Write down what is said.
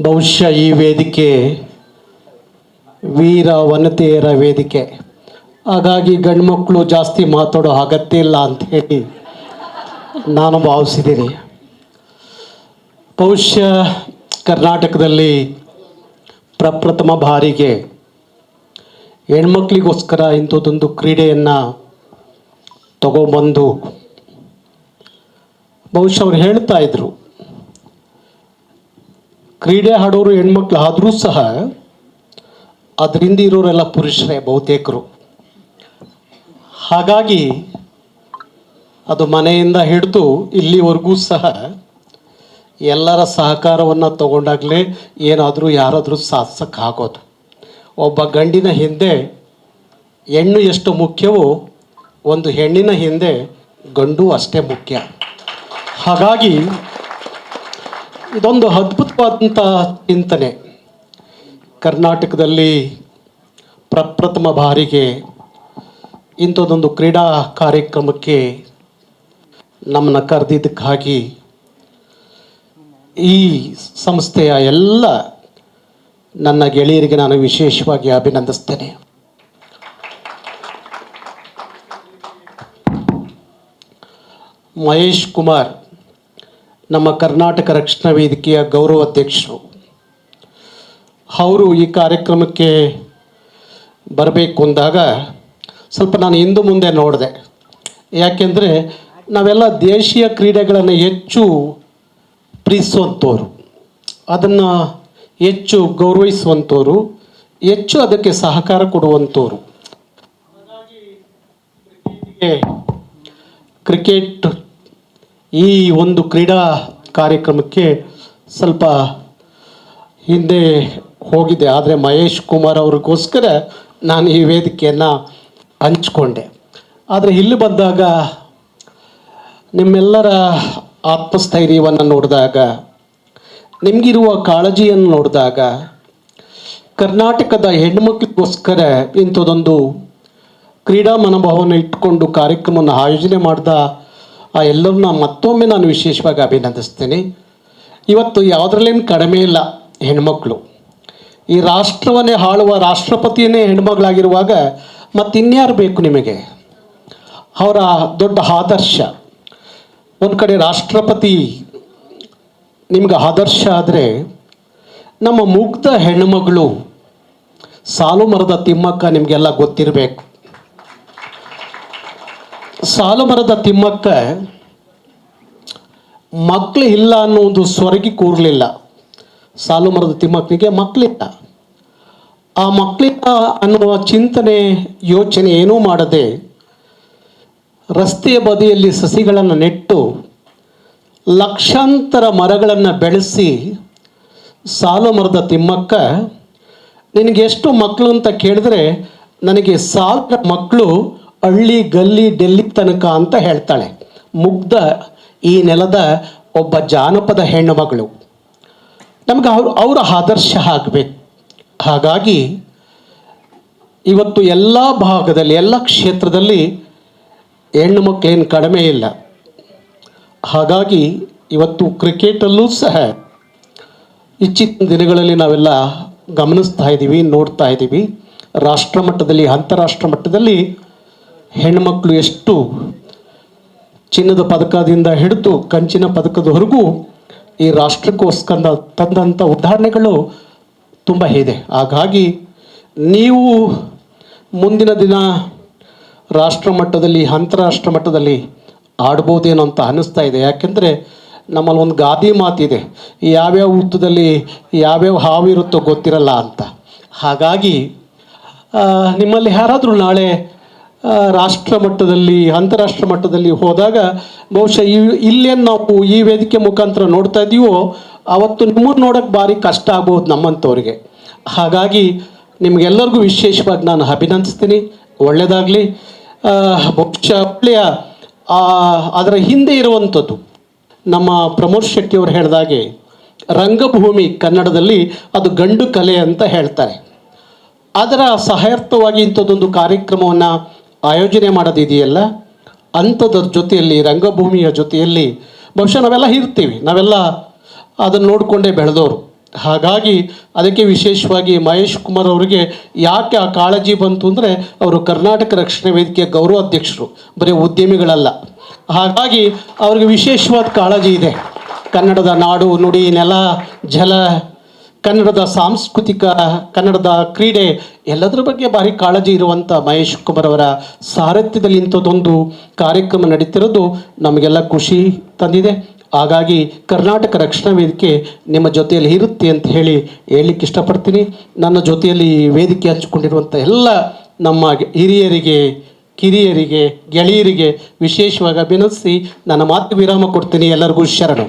ಬಹುಶಃ ಈ ವೇದಿಕೆ ವೀರ ವನತೆಯರ ವೇದಿಕೆ. ಹಾಗಾಗಿ ಗಂಡ್ಮಕ್ಳು ಜಾಸ್ತಿ ಮಾತಾಡೋ ಅಗತ್ಯ ಇಲ್ಲ ಅಂತ ಹೇಳಿ ನಾನು ಭಾವಿಸಿದ್ದೀನಿ. ಬಹುಶಃ ಕರ್ನಾಟಕದಲ್ಲಿ ಪ್ರಪ್ರಥಮ ಬಾರಿಗೆ ಹೆಣ್ಮಕ್ಳಿಗೋಸ್ಕರ ಇಂಥದ್ದೊಂದು ಕ್ರೀಡೆಯನ್ನು ತಗೊಂಬಂದು ಬಹುಶಃ ಅವ್ರು ಹೇಳ್ತಾ ಇದ್ರು. ಕ್ರೀಡೆ ಆಡೋರು ಹೆಣ್ಮಕ್ಳು ಆದರೂ ಸಹ ಅದರಿಂದ ಇರೋರೆಲ್ಲ ಪುರುಷರೇ, ಬಹುತೇಕರು. ಹಾಗಾಗಿ ಅದು ಮನೆಯಿಂದ ಹಿಡಿದು ಇಲ್ಲಿವರೆಗೂ ಸಹ ಎಲ್ಲರ ಸಹಕಾರವನ್ನು ತಗೊಂಡಾಗಲೇ ಏನಾದರೂ ಯಾರಾದರೂ ಸಾಧಿಸೋಕ್ಕಾಗೋದು. ಒಬ್ಬ ಗಂಡಿನ ಹಿಂದೆ ಹೆಣ್ಣು ಎಷ್ಟು ಮುಖ್ಯವೋ, ಒಂದು ಹೆಣ್ಣಿನ ಹಿಂದೆ ಗಂಡು ಅಷ್ಟೇ ಮುಖ್ಯ. ಹಾಗಾಗಿ ಇದೊಂದು ಅದ್ಭುತವಾದಂಥ ಚಿಂತನೆ. ಕರ್ನಾಟಕದಲ್ಲಿ ಪ್ರಪ್ರಥಮ ಬಾರಿಗೆ ಇಂಥದ್ದೊಂದು ಕ್ರೀಡಾ ಕಾರ್ಯಕ್ರಮಕ್ಕೆ ನಮ್ಮನ್ನು ಕರೆದಿದ್ದಕ್ಕಾಗಿ ಈ ಸಂಸ್ಥೆಯ ಎಲ್ಲ ನನ್ನ ಗೆಳೆಯರಿಗೆ ನಾನು ವಿಶೇಷವಾಗಿ ಅಭಿನಂದಿಸ್ತೇನೆ. ಮಹೇಶ್ ಕುಮಾರ್ ನಮ್ಮ ಕರ್ನಾಟಕ ರಕ್ಷಣಾ ವೇದಿಕೆಯ ಗೌರವ ಅಧ್ಯಕ್ಷರು. ಅವರು ಈ ಕಾರ್ಯಕ್ರಮಕ್ಕೆ ಬರಬೇಕು ಅಂದಾಗ ಸ್ವಲ್ಪ ನಾನು ಹಿಂದೆ ಮುಂದೆ ನೋಡಿದೆ. ಯಾಕೆಂದರೆ ನಾವೆಲ್ಲ ದೇಶೀಯ ಕ್ರೀಡೆಗಳನ್ನು ಹೆಚ್ಚು ಪ್ರೀತಿಸುವಂಥವ್ರು. ಅದನ್ನು ಹೆಚ್ಚು ಗೌರವಿಸುವಂಥವ್ರು, ಹೆಚ್ಚು ಅದಕ್ಕೆ ಸಹಕಾರ ಕೊಡುವಂಥವ್ರು. ಕ್ರಿಕೆಟ್ ಈ ಒಂದು ಕ್ರೀಡಾ ಕಾರ್ಯಕ್ರಮಕ್ಕೆ ಸ್ವಲ್ಪ ಹಿಂದೆ ಹೋಗಿದೆ. ಆದರೆ ಮಹೇಶ್ ಕುಮಾರ್ ಅವ್ರಿಗೋಸ್ಕರ ನಾನು ಈ ವೇದಿಕೆಯನ್ನು ಹಂಚ್ಕೊಂಡೆ. ಆದರೆ ಇಲ್ಲಿ ಬಂದಾಗ ನಿಮ್ಮೆಲ್ಲರ ಆತ್ಮಸ್ಥೈರ್ಯವನ್ನು ನೋಡಿದಾಗ, ನಿಮಗಿರುವ ಕಾಳಜಿಯನ್ನು ನೋಡಿದಾಗ, ಕರ್ನಾಟಕದ ಹೆಣ್ಮಕ್ಳಿಗೋಸ್ಕರ ಇಂಥದ್ದೊಂದು ಕ್ರೀಡಾ ಮನೋಭಾವವನ್ನು ಇಟ್ಟುಕೊಂಡು ಕಾರ್ಯಕ್ರಮವನ್ನು ಆಯೋಜನೆ ಮಾಡಿದ ಆ ಎಲ್ಲರನ್ನ ಮತ್ತೊಮ್ಮೆ ನಾನು ವಿಶೇಷವಾಗಿ ಅಭಿನಂದಿಸ್ತೇನೆ. ಇವತ್ತು ಯಾವುದ್ರಲ್ಲೇನು ಕಡಿಮೆ ಇಲ್ಲ ಹೆಣ್ಮಕ್ಳು. ಈ ರಾಷ್ಟ್ರವನ್ನೇ ಆಳುವ ರಾಷ್ಟ್ರಪತಿಯನ್ನೇ ಹೆಣ್ಮಗಳಾಗಿರುವಾಗ ಮತ್ತಿನ್ಯಾರು ಬೇಕು ನಿಮಗೆ? ಅವರ ದೊಡ್ಡ ಆದರ್ಶ. ಒಂದು ಕಡೆ ರಾಷ್ಟ್ರಪತಿ ನಿಮ್ಗೆ ಆದರ್ಶ ಆದರೆ ನಮ್ಮ ಮುಗ್ಧ ಹೆಣ್ಮಗಳು ಸಾಲು ಮರದ ತಿಮ್ಮಕ್ಕ ನಿಮಗೆಲ್ಲ ಗೊತ್ತಿರಬೇಕು. ಸಾಲು ಮರದ ತಿಮ್ಮಕ್ಕ ಮಕ್ಕಳು ಇಲ್ಲ ಅನ್ನೋ ಒಂದು ಸ್ವರ್ಗಿ ಕೂರಲಿಲ್ಲ. ಸಾಲು ಮರದ ತಿಮ್ಮಕ್ಕನಿಗೆ ಮಕ್ಕಳಿಲ್ಲ ಆ ಮಕ್ಕಳಿಲ್ಲ ಅನ್ನುವ ಚಿಂತನೆ, ಯೋಚನೆ ಏನೂ ಮಾಡದೆ ರಸ್ತೆಯ ಬದಿಯಲ್ಲಿ ಸಸಿಗಳನ್ನು ನೆಟ್ಟು ಲಕ್ಷಾಂತರ ಮರಗಳನ್ನು ಬೆಳೆಸಿ ಸಾಲು ಮರದ ತಿಮ್ಮಕ್ಕ ನಿನಗೆಷ್ಟು ಮಕ್ಕಳು ಅಂತ ಕೇಳಿದ್ರೆ ನನಗೆ ಸಾವಿರ ಮಕ್ಕಳು ಹಳ್ಳಿ, ಗಲ್ಲಿ, ಡೆಲ್ಲಿ ತನಕ ಅಂತ ಹೇಳ್ತಾಳೆ. ಮುಗ್ಧ ಈ ನೆಲದ ಒಬ್ಬ ಜಾನಪದ ಹೆಣ್ಣು ಮಗಳು. ನಮ್ಗೆ ಅವ್ರ, ಅವರ ಆದರ್ಶ ಆಗಬೇಕು ಹಾಗಾಗಿ ಇವತ್ತು ಎಲ್ಲ ಭಾಗದಲ್ಲಿ, ಎಲ್ಲ ಕ್ಷೇತ್ರದಲ್ಲಿ ಹೆಣ್ಣು ಮಕ್ಕಳೇನು ಕಡಿಮೆ ಇಲ್ಲ. ಹಾಗಾಗಿ ಇವತ್ತು ಕ್ರಿಕೆಟಲ್ಲೂ ಸಹ ಇಚ್ಚಿನ ದಿನಗಳಲ್ಲಿ ನಾವೆಲ್ಲ ಗಮನಿಸ್ತಾ ಇದ್ದೀವಿ ನೋಡ್ತಾ ಇದ್ದೀವಿ ರಾಷ್ಟ್ರ ಮಟ್ಟದಲ್ಲಿ ಅಂತಾರಾಷ್ಟ್ರ ಮಟ್ಟದಲ್ಲಿ ಹೆಣ್ಮಕ್ಳು ಎಷ್ಟು ಚಿನ್ನದ ಪದಕದಿಂದ ಹಿಡಿದು ಕಂಚಿನ ಪದಕದವರೆಗೂ ಈ ರಾಷ್ಟ್ರಕ್ಕೋಸ್ಕರ ತಂದಂಥ ಉದಾಹರಣೆಗಳು ತುಂಬ ಇದೆ. ಹಾಗಾಗಿ ನೀವು ಮುಂದಿನ ದಿನ ರಾಷ್ಟ್ರ ಮಟ್ಟದಲ್ಲಿ, ಅಂತಾರಾಷ್ಟ್ರ ಮಟ್ಟದಲ್ಲಿ ಆಡ್ಬೋದೇನೋ ಅಂತ ಅನ್ನಿಸ್ತಾ ಇದೆ. ಯಾಕೆಂದರೆ ನಮ್ಮಲ್ಲಿ ಒಂದು ಗಾದಿ ಮಾತಿದೆ ಯಾವ್ಯಾವ ಹುತ್ತದಲ್ಲಿ ಯಾವ್ಯಾವ ಹಾವು ಇರುತ್ತೋ ಗೊತ್ತಿರಲ್ಲ ಅಂತ. ಹಾಗಾಗಿ ನಿಮ್ಮಲ್ಲಿ ಯಾರಾದರೂ ನಾಳೆ ರಾಷ್ಟ್ರ ಮಟ್ಟದಲ್ಲಿ, ಅಂತಾರಾಷ್ಟ್ರ ಮಟ್ಟದಲ್ಲಿ ಹೋದಾಗ ಬಹುಶಃ ಈ ಇಲ್ಲೇನು ನಾವು ಈ ವೇದಿಕೆ ಮುಖಾಂತರ ನೋಡ್ತಾ ಇದ್ದೀವೋ ಅವತ್ತು ನಿಮ್ಮನ್ನು ನೋಡೋಕ್ಕೆ ಭಾರಿ ಕಷ್ಟ ಆಗ್ಬೋದು ನಮ್ಮಂಥವ್ರಿಗೆ ಹಾಗಾಗಿ ನಿಮಗೆಲ್ಲರಿಗೂ ವಿಶೇಷವಾಗಿ ನಾನು ಅಭಿನಂದಿಸ್ತೀನಿ. ಒಳ್ಳೆಯದಾಗಲಿ ಬಹುಶಃ ಒಳ್ಳೆಯ ಅದರ ಹಿಂದೆ ಇರುವಂಥದ್ದು. ನಮ್ಮ ಪ್ರಮೋದ್ ಶೆಟ್ಟಿಯವರು ಹೇಳಿದಾಗೆ ರಂಗಭೂಮಿ ಕನ್ನಡದಲ್ಲಿ ಅದು ಗಂಡು ಕಲೆ ಅಂತ ಹೇಳ್ತಾರೆ. ಅದರ ಸಹಾಯಾರ್ಥವಾಗಿ ಇಂಥದ್ದೊಂದು ಕಾರ್ಯಕ್ರಮವನ್ನು ಆಯೋಜನೆ ಮಾಡೋದಿದೆಯಲ್ಲ? ಅಂಥದ್ರ ಜೊತೆಯಲ್ಲಿ, ರಂಗಭೂಮಿಯ ಜೊತೆಯಲ್ಲಿ ಬಹುಶಃ ನಾವೆಲ್ಲ ಇರ್ತೀವಿ. ನಾವೆಲ್ಲ ಅದನ್ನು ನೋಡಿಕೊಂಡೇ ಬೆಳೆದವರು ಹಾಗಾಗಿ ಅದಕ್ಕೆ ವಿಶೇಷವಾಗಿ ಮಹೇಶ್ ಕುಮಾರ್ ಅವರಿಗೆ ಯಾಕೆ ಆ ಕಾಳಜಿ ಬಂತು ಅಂದರೆ ಅವರು ಕರ್ನಾಟಕ ರಕ್ಷಣಾ ವೇದಿಕೆಯ ಗೌರವ ಅಧ್ಯಕ್ಷರು. ಬರೀ ಉದ್ಯಮಿಗಳಲ್ಲ. ಹಾಗಾಗಿ ಅವ್ರಿಗೆ ವಿಶೇಷವಾದ ಕಾಳಜಿ ಇದೆ. ಕನ್ನಡದ ನಾಡು, ನುಡಿ, ನೆಲ, ಜಲ ಕನ್ನಡದ ಸಾಂಸ್ಕೃತಿಕ, ಕನ್ನಡದ ಕ್ರೀಡೆ, ಎಲ್ಲದರ ಬಗ್ಗೆ ಭಾರಿ ಕಾಳಜಿ ಇರುವಂಥ ಮಹೇಶ್ ಕುಮಾರ್ ಅವರ ಸಾರಥ್ಯದಲ್ಲಿ ಇಂಥದ್ದೊಂದು ಕಾರ್ಯಕ್ರಮ ನಡೀತಿರೋದು ನಮಗೆಲ್ಲ ಖುಷಿ ತಂದಿದೆ. ಹಾಗಾಗಿ ಕರ್ನಾಟಕ ರಕ್ಷಣಾ ವೇದಿಕೆ ನಿಮ್ಮ ಜೊತೆಯಲ್ಲಿ ಇರುತ್ತೆ ಅಂತ ಹೇಳಿ ಹೇಳಲಿಕ್ಕೆ ಇಷ್ಟಪಡ್ತೀನಿ. ನನ್ನ ಜೊತೆಯಲ್ಲಿ ವೇದಿಕೆ ಹಂಚಿಕೊಂಡಿರುವಂಥ ಎಲ್ಲ ನಮ್ಮ ಹಿರಿಯರಿಗೆ, ಕಿರಿಯರಿಗೆ, ಗೆಳೆಯರಿಗೆ ವಿಶೇಷವಾಗಿ ಅಭಿನಂದಿಸಿ ನನ್ನ ಮಾತು ವಿರಾಮ ಕೊಡ್ತೀನಿ. ಎಲ್ಲರಿಗೂ ಶರಣು.